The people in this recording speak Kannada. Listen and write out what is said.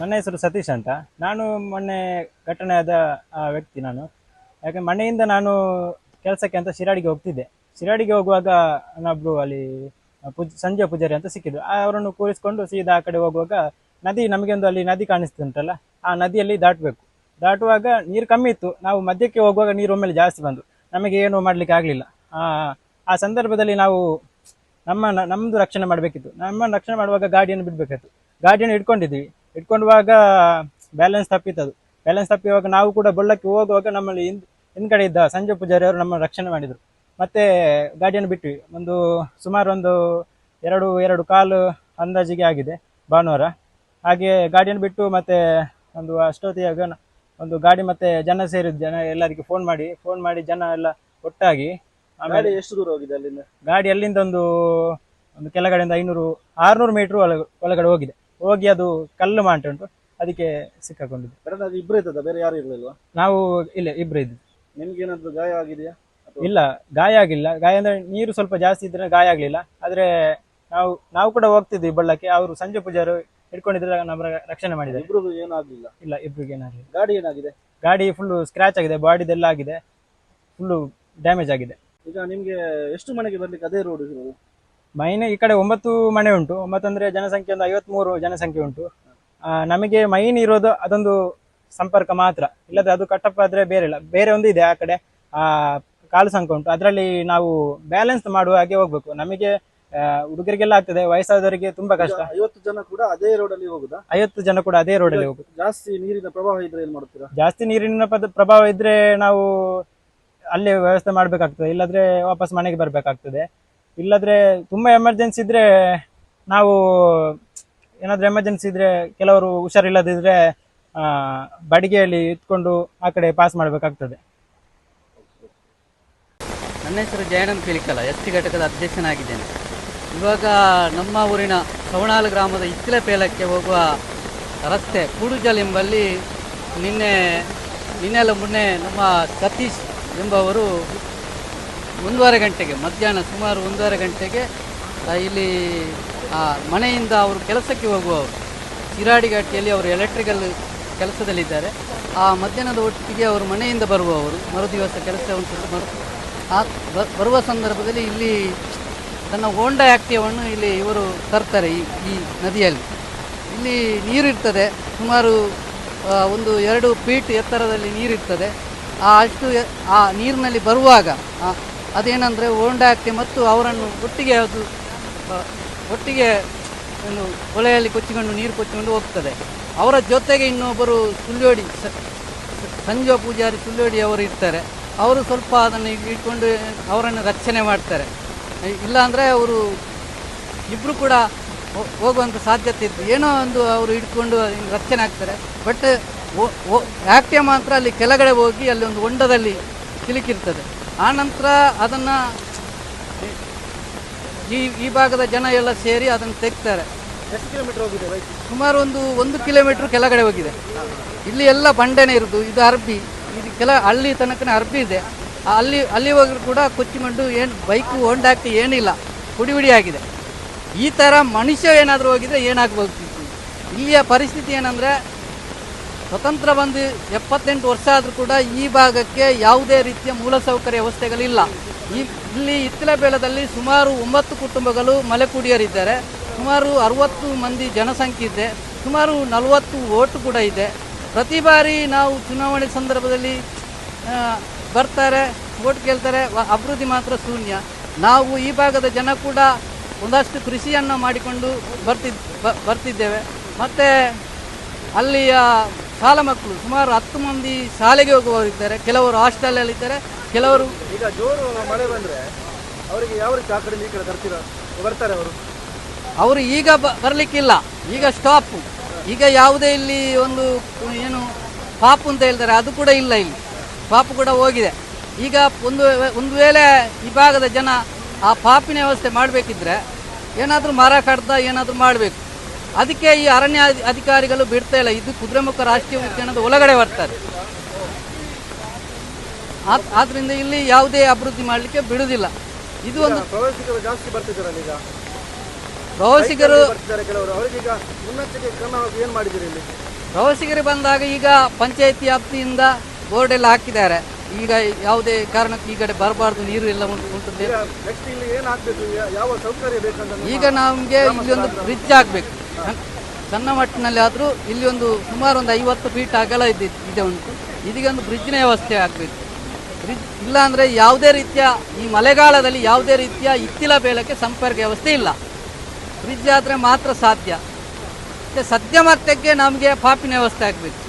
ನನ್ನ ಹೆಸರು ಸತೀಶ್ ಅಂತ. ನಾನು ಮೊನ್ನೆ ಘಟನೆ ಆದ ವ್ಯಕ್ತಿ ನಾನು. ಯಾಕೆ ಮನೆಯಿಂದ ನಾನು ಕೆಲಸಕ್ಕೆ ಅಂತ ಶಿರಾಡಿಗೆ ಹೋಗ್ತಿದ್ದೆ. ಶಿರಾಡಿಗೆ ಹೋಗುವಾಗ ನಾನೊಬ್ಬರು ಅಲ್ಲಿ ಪೂಜ್, ಸಂಜೆ ಪೂಜಾರಿ ಅಂತ ಸಿಕ್ಕಿದ್ರು. ಅವರನ್ನು ಕೂರಿಸ್ಕೊಂಡು ಸೀದಾ ಆ ಕಡೆ ಹೋಗುವಾಗ ನದಿ ನಮಗೆ ಒಂದು ಅಲ್ಲಿ ನದಿ ಕಾಣಿಸ್ತುಂಟಲ್ಲ ಆ ನದಿಯಲ್ಲಿ ದಾಟಬೇಕು. ದಾಟುವಾಗ ನೀರು ಕಮ್ಮಿ ಇತ್ತು. ನಾವು ಮಧ್ಯಕ್ಕೆ ಹೋಗುವಾಗ ನೀರು ಒಮ್ಮೆಲೆ ಜಾಸ್ತಿ ಬಂದು. ನಮಗೆ ಏನು ಮಾಡ್ಲಿಕ್ಕೆ ಆಗಲಿಲ್ಲ. ಆ ಆ ಸಂದರ್ಭದಲ್ಲಿ ನಾವು ನಮ್ಮ ನಮ್ಮದು ರಕ್ಷಣೆ ಮಾಡಬೇಕಿತ್ತು. ನಮ್ಮ ರಕ್ಷಣೆ ಮಾಡುವಾಗ ಗಾಡಿಯನ್ನು ಬಿಡಬೇಕಿತ್ತು ಗಾಡಿಯನ್ನು ಇಟ್ಕೊಂಡಿದ್ವಿ ಇಟ್ಕೊಂಡುವಾಗ ಬ್ಯಾಲೆನ್ಸ್ ತಪ್ಪಿತ್ತದು ಬ್ಯಾಲೆನ್ಸ್ ತಪ್ಪಿವಾಗ ನಾವು ಕೂಡ ಬಳ್ಳಕ್ಕೆ ಹೋಗುವಾಗ ನಮ್ಮಲ್ಲಿ ಹಿಂದ್ ಹಿಂದ್ಗಡೆ ಇದ್ದ ಸಂಜೆ ಪೂಜಾರಿ ಅವರು ನಮ್ಮ ರಕ್ಷಣೆ ಮಾಡಿದರು. ಮತ್ತೆ ಗಾಡಿಯನ್ನು ಬಿಟ್ವಿ. ಒಂದು ಸುಮಾರು ಒಂದು ಎರಡು ಎರಡು ಕಾಲು ಅಂದಾಜಿಗೆ ಆಗಿದೆ ಭಾನುವಾರ. ಹಾಗೆ ಗಾಡಿಯನ್ನು ಬಿಟ್ಟು ಮತ್ತೆ ಒಂದು ಅಷ್ಟೊತ್ತಿಯಾಗ ಒಂದು ಗಾಡಿ ಮತ್ತೆ ಜನ ಸೇರಿದ ಜನ ಎಲ್ಲರಿಗೆ ಫೋನ್ ಮಾಡಿ ಫೋನ್ ಮಾಡಿ ಜನ ಎಲ್ಲ ಒಟ್ಟಾಗಿ ಆಮೇಲೆ ಎಷ್ಟು ದೂರ ಹೋಗಿದೆ ಅಲ್ಲಿಂದ? ಗಾಡಿ ಅಲ್ಲಿಂದ ಒಂದು ಒಂದು ಕೆಳಗಡೆಯಿಂದ ಐನೂರು ಆರ್ನೂರು ಮೀಟರ್ ಒಳಗೆ ಒಳಗಡೆ ಹೋಗಿದೆ. ಹೋಗಿ ಅದು ಕಲ್ಲು ಮಾಂಟ ಉಂಟು ಅದಕ್ಕೆ ಸಿಕ್ಕಾಕೊಂಡಿದ್ದು. ಕರೆಕ್ಟ್ ಅದು ಇಬ್ಬರೇ ಇದ್ದದ ಬೇರೆ ಯಾರು ಇರ್ಲಿಲ್ವಾ? ನಾವು ಇಲ್ಲ ಇಬ್ರು ಇದ್ದು ನಿಮ್ಗೆ ಏನಾದ್ರು ಗಾಯ ಆಗಿದೆಯಾ? ಇಲ್ಲ ಗಾಯ ಆಗಿಲ್ಲ. ಗಾಯ ಅಂದ್ರೆ ನೀರು ಸ್ವಲ್ಪ ಜಾಸ್ತಿ ಇದ್ರೆ ಗಾಯ ಆಗ್ಲಿಲ್ಲ. ಆದ್ರೆ ನಾವು ನಾವು ಕೂಡ ಹೋಗ್ತಿದ್ವಿ ಬಳ್ಳಕ್ಕೆ ಅವರು ಸಂಜೆ ಪೂಜಾರು ಹಿಡ್ಕೊಂಡಿದ್ರೆ ನಮ್ಮ ರಕ್ಷಣೆ ಮಾಡಿದ್ದಾರೆ. ಇಬ್ರಿಗೂ ಏನಾಗ್ಲಿಲ್ಲ ಇಲ್ಲ ಇಬ್ರಿಗೆ ಏನಾಗಲಿಲ್ಲ ಗಾಡಿ ಏನಾಗಿದೆ? ಗಾಡಿ ಫುಲ್ ಸ್ಕ್ರಾಚ್ ಆಗಿದೆ ಬಾಡಿದೆಲ್ಲ ಆಗಿದೆ. ಫುಲ್ಲು ಡ್ಯಾಮೇಜ್ ಆಗಿದೆ. ಈಗ ನಿಮ್ಗೆ ಎಷ್ಟು ಮನೆಗೆ ಬರ್ಲಿಕ್ಕೆ ಅದೇ ರೋಡ್ ಇರೋದು? ಮೈನ್ ಈ ಕಡೆ ಒಂಬತ್ತು ಮನೆ ಉಂಟು. ಒಂಬತ್ತು ಅಂದ್ರೆ ಜನಸಂಖ್ಯೆ ಒಂದು ಐವತ್ಮೂರು ಜನಸಂಖ್ಯೆ ಉಂಟು. ಆ, ನಮಗೆ ಮೈನ್ ಇರೋದು ಅದೊಂದು ಸಂಪರ್ಕ ಮಾತ್ರ. ಇಲ್ಲದ್ರೆ ಅದು ಕಟ್ಟಪ್ಪ ಆದ್ರೆ ಬೇರೆ ಇಲ್ಲ. ಬೇರೆ ಒಂದು ಇದೆ ಆ ಕಡೆ. ಆ ಕಾಲು ಸಂಖ್ಯೆ ಉಂಟು. ಅದರಲ್ಲಿ ನಾವು ಬ್ಯಾಲೆನ್ಸ್ ಮಾಡುವ ಹಾಗೆ ಹೋಗ್ಬೇಕು. ನಮಗೆ ಆ, ಹುಡುಗರಿಗೆಲ್ಲ ಆಗ್ತದೆ. ವಯಸ್ಸಾದವರಿಗೆ ತುಂಬಾ ಕಷ್ಟ. ಐವತ್ತು ಜನ ಕೂಡ ಅದೇ ರೋಡ್ ಅಲ್ಲಿ ಹೋಗುದಾ? ಐವತ್ತು ಜನ ಕೂಡ ಅದೇ ರೋಡಲ್ಲಿ ಹೋಗುದು ಜಾಸ್ತಿ ನೀರಿನ ಪ್ರಭಾವ ಇದ್ರೆ ಏನ್ ಮಾಡ್ತೀರಾ? ಜಾಸ್ತಿ ನೀರಿನ ಪದ ಪ್ರಭಾವ ಇದ್ರೆ ನಾವು ಅಲ್ಲೇ ವ್ಯವಸ್ಥೆ ಮಾಡ್ಬೇಕಾಗ್ತದೆ. ಇಲ್ಲದ್ರೆ ವಾಪಸ್ ಮನೆಗೆ ಬರ್ಬೇಕಾಗ್ತದೆ. ಇಲ್ಲದ್ರೆ ತುಂಬಾ ಎಮರ್ಜೆನ್ಸಿ ಇದ್ರೆ ನಾವು, ಏನಾದ್ರೂ ಎಮರ್ಜೆನ್ಸಿ ಇದ್ರೆ ಕೆಲವರು ಹುಷಾರಿಲ್ಲದಿದ್ರೆ ಬಡಿಗೆಯಲ್ಲಿ ಇಟ್ಕೊಂಡು ಆ ಕಡೆ ಪಾಸ್ ಮಾಡಬೇಕಾಗ್ತದೆ. ನನ್ನ ಹೆಸರು ಜಯನಂದ್ ಕಿಳಿಕಲ, ಎಸ್ ಟಿ ಘಟಕದ ಅಧ್ಯಕ್ಷನಾಗಿದ್ದೇನೆ. ಇವಾಗ ನಮ್ಮ ಊರಿನ ಸವಣಾಲು ಗ್ರಾಮದ ಇತ್ತಿಲ ಪೇಲಕ್ಕೆ ಹೋಗುವ ರಸ್ತೆ ಕೂಡುಜಲ್ ಎಂಬಲ್ಲಿ ನಿನ್ನೆ, ನಿನ್ನೆಲ್ಲ ಮೊನ್ನೆ ನಮ್ಮ ಸತೀಶ್ ಎಂಬವರು ಒಂದೂವರೆ ಗಂಟೆಗೆ, ಮಧ್ಯಾಹ್ನ ಸುಮಾರು ಒಂದೂವರೆ ಗಂಟೆಗೆ ಇಲ್ಲಿ ಮನೆಯಿಂದ ಅವರು ಕೆಲಸಕ್ಕೆ ಹೋಗುವವರು. ಶಿರಾಡಿಘಾಟಿಯಲ್ಲಿ ಅವರು ಎಲೆಕ್ಟ್ರಿಕಲ್ ಕೆಲಸದಲ್ಲಿದ್ದಾರೆ. ಆ, ಮಧ್ಯಾಹ್ನದ ಒಟ್ಟಿಗೆ ಅವರು ಮನೆಯಿಂದ ಬರುವವರು, ಮರುದಿವಸ ಕೆಲಸ ಉಂಟು ಮರು ಆ ಬರುವ ಸಂದರ್ಭದಲ್ಲಿ ಇಲ್ಲಿ ತನ್ನ ಹೋಂಡಾ ಆಕ್ಟಿಯವನ್ನು ಇಲ್ಲಿ ಇವರು ತರ್ತಾರೆ ಈ ಈ ನದಿಯಲ್ಲಿ. ಇಲ್ಲಿ ನೀರಿರ್ತದೆ, ಸುಮಾರು ಒಂದು ಎರಡು ಫೀಟ್ ಎತ್ತರದಲ್ಲಿ ನೀರಿರ್ತದೆ. ಆ, ಅಷ್ಟು ಆ ನೀರಿನಲ್ಲಿ ಬರುವಾಗ ಅದೇನೆಂದರೆ ಹೋಂಡಾ ಆಕ್ಟಿ ಮತ್ತು ಅವರನ್ನು ಒಟ್ಟಿಗೆ ಅದು ಒಟ್ಟಿಗೆ ಒಂದು ಹೊಳೆಯಲ್ಲಿ ಕೊಚ್ಚಿಕೊಂಡು ನೀರು ಕೊಚ್ಚಿಕೊಂಡು ಹೋಗ್ತದೆ. ಅವರ ಜೊತೆಗೆ ಇನ್ನೊಬ್ಬರು ಸುಳ್ಳೋಡಿ ಸ- ಸ- ಪೂಜಾರಿ ಸುಳ್ಳೋಡಿ ಅವರು ಇರ್ತಾರೆ. ಅವರು ಸ್ವಲ್ಪ ಅದನ್ನು ಇಟ್ಕೊಂಡು ಅವರನ್ನು ರಕ್ಷಣೆ ಮಾಡ್ತಾರೆ. ಇಲ್ಲಾಂದರೆ ಅವರು ಇಬ್ಬರು ಕೂಡ ಹೋಗುವಂಥ ಸಾಧ್ಯತೆ ಇತ್ತು. ಏನೋ ಒಂದು ಅವರು ಹಿಡ್ಕೊಂಡು ರಕ್ಷಣೆ ಆಗ್ತಾರೆ. ಬಟ್ ಆ್ಯಕ್ಟಿಯ ಮಾತ್ರ ಅಲ್ಲಿ ಕೆಳಗಡೆ ಹೋಗಿ ಅಲ್ಲಿ ಒಂದು ಹೊಂಡದಲ್ಲಿ ಸಿಲುಕಿರ್ತದೆ. ಆ ನಂತರ ಅದನ್ನು ಈ ಈ ಭಾಗದ ಜನ ಎಲ್ಲ ಸೇರಿ ಅದನ್ನು ತೆಗ್ತಾರೆ. ಎಷ್ಟು ಕಿಲೋಮೀಟರ್ ಹೋಗಿದೆ ಬೈಕ್ ಸುಮಾರು ಒಂದು ಒಂದು ಕಿಲೋಮೀಟ್ರ್ ಕೆಳಗಡೆ ಹೋಗಿದೆ. ಇಲ್ಲಿ ಎಲ್ಲ ಬಂಡೆನೇ ಇರೋದು ಇದು ಅರ್ಬಿ. ಇದು ಕೆಲ ಹಳ್ಳಿ ತನಕನೇ ಅರ್ಬಿ ಇದೆ. ಅಲ್ಲಿ ಅಲ್ಲಿ ಹೋಗಿ ಕೂಡ ಕೊಚ್ಚಿಕೊಂಡು ಏನು ಬೈಕು ಹೊಂಡಾಕಿ ಏನಿಲ್ಲ ಹುಡಿ ಹುಡಿ ಆಗಿದೆ. ಈ ಥರ ಮನುಷ್ಯ ಏನಾದರೂ ಹೋಗಿದ್ರೆ ಏನಾಗ್ಬೋದು? ಇಲ್ಲಿಯ ಪರಿಸ್ಥಿತಿ ಏನಂದರೆ ಸ್ವತಂತ್ರ ಬಂದು ಎಪ್ಪತ್ತೆಂಟು ವರ್ಷ ಆದರೂ ಕೂಡ ಈ ಭಾಗಕ್ಕೆ ಯಾವುದೇ ರೀತಿಯ ಮೂಲಸೌಕರ್ಯ ವ್ಯವಸ್ಥೆಗಳಿಲ್ಲ. ಈ ಇಲ್ಲಿ ಇತ್ತಲೆ ಬೇಲದಲ್ಲಿ ಸುಮಾರು ಒಂಬತ್ತು ಕುಟುಂಬಗಳು ಮಲೆಕುಡಿಯರಿದ್ದಾರೆ. ಸುಮಾರು ಅರವತ್ತು ಮಂದಿ ಜನಸಂಖ್ಯೆ ಇದೆ. ಸುಮಾರು ನಲವತ್ತು ಓಟು ಕೂಡ ಇದೆ. ಪ್ರತಿ ಬಾರಿ ನಾವು ಚುನಾವಣೆ ಸಂದರ್ಭದಲ್ಲಿ ಬರ್ತಾರೆ, ಓಟ್ ಕೇಳ್ತಾರೆ ಅಭಿವೃದ್ಧಿ ಮಾತ್ರ ಶೂನ್ಯ. ನಾವು ಈ ಭಾಗದ ಜನ ಕೂಡ ಒಂದಷ್ಟು ಕೃಷಿಯನ್ನು ಮಾಡಿಕೊಂಡು ಬರ್ತಿದ್ ಬರ್ತಿದ್ದೇವೆ. ಮತ್ತು ಅಲ್ಲಿಯ ಶಾಲಾ ಮಕ್ಕಳು ಸುಮಾರು ಹತ್ತು ಮಂದಿ ಶಾಲೆಗೆ ಹೋಗುವವರಿದ್ದಾರೆ. ಕೆಲವರು ಹಾಸ್ಟೆಲಲ್ಲಿದ್ದಾರೆ ಕೆಲವರು ಈಗ ಜೋರು ಮಳೆ ಬಂದ್ರೆ ಅವರಿಗೆ ಯಾವ ರೀತಿ ಆ ಕಡೆ ಈ ಕಡೆ ತರ್ತೀರಾ? ಬರ್ತಾರೆ ಅವರು. ಅವರು ಈಗ ಬ ಬರಲಿಕ್ಕಿಲ್ಲ. ಈಗ ಸ್ಟಾಪ್ ಈಗ ಯಾವುದೇ ಇಲ್ಲಿ ಒಂದು ಏನು ಪಾಪು ಅಂತ ಹೇಳ್ತಾರೆ ಅದು ಕೂಡ ಇಲ್ಲ ಇಲ್ಲಿ. ಪಾಪು ಕೂಡ ಹೋಗಿದೆ. ಈಗ ಒಂದು ಒಂದು ವೇಳೆ ಈ ಭಾಗದ ಜನ ಆ ಪಾಪಿನ ವ್ಯವಸ್ಥೆ ಮಾಡಬೇಕಿದ್ರೆ ಏನಾದರೂ ಮರ ಕಡ್ದ ಏನಾದರೂ ಮಾಡಬೇಕು. ಅದಕ್ಕೆ ಈ ಅರಣ್ಯ ಅಧಿಕಾರಿಗಳು ಬಿಡ್ತಾ ಇಲ್ಲ. ಇದು ಕುದುರೆಮುಖ ರಾಷ್ಟ್ರೀಯ ಉದ್ಯಾನದ ಒಳಗಡೆ ಬರ್ತಾರೆ ಆದ್- ಆದ್ರಿಂದ ಇಲ್ಲಿ ಯಾವುದೇ ಅಭಿವೃದ್ಧಿ ಮಾಡಲಿಕ್ಕೆ ಬಿಡುವುದಿಲ್ಲ. ಇದು ಒಂದು ಪ್ರವಾಸಿಗರು ಜಾಸ್ತಿ ಬರ್ತಿದ್ದಾರೆ ಈಗ. ಪ್ರವಾಸಿಗರು ಕೆಲವರು. ಅವರಿಗೆ ಈಗ ಮುನ್ನೆಚ್ಚರಿಕೆ ಕ್ರಮವಾಗಿ ಏನ್ ಮಾಡಿದ್ದೀರಿ ಇಲ್ಲಿ? ಪ್ರವಾಸಿಗರು ಬಂದಾಗ ಈಗ ಪಂಚಾಯತಿ ವ್ಯಾಪ್ತಿಯಿಂದ ಬೋರ್ಡ್ ಎಲ್ಲ ಹಾಕಿದ್ದಾರೆ. ಈಗ ಯಾವುದೇ ಕಾರಣಕ್ಕೆ ಈ ಕಡೆ ಬರಬಾರ್ದು ನೀರು ಎಲ್ಲ ಉಂಟು ಈಗ ನಮಗೆ ಇಲ್ಲಿ ಒಂದು ಬ್ರಿಡ್ಜ್ ಆಗಬೇಕು ಸಣ್ಣ ಮಟ್ಟಿನಲ್ಲಿ ಆದರೂ ಇಲ್ಲಿ ಒಂದು ಸುಮಾರು ಒಂದು ಐವತ್ತು ಫೀಟ್ ಅಗಲ ಇದೆ ಇದೆ ಉಂಟು. ಇದಿಗೊಂದು ಬ್ರಿಡ್ಜ್ನ ವ್ಯವಸ್ಥೆ ಆಗಬೇಕು. ಬ್ರಿಡ್ಜ್ ಇಲ್ಲ ಅಂದರೆ ಯಾವುದೇ ರೀತಿಯ ಈ ಮಳೆಗಾಲದಲ್ಲಿ ಯಾವುದೇ ರೀತಿಯ ಇತ್ತಿಲ ಬೇಳಕ್ಕೆ ಸಂಪರ್ಕ ವ್ಯವಸ್ಥೆ ಇಲ್ಲ. ಬ್ರಿಡ್ಜ್ ಆದರೆ ಮಾತ್ರ ಸಾಧ್ಯ. ಮತ್ತೆ ಸದ್ಯ ಮಟ್ಟಕ್ಕೆ ನಮಗೆ ಪಾಪಿನ ವ್ಯವಸ್ಥೆ ಆಗಬೇಕು.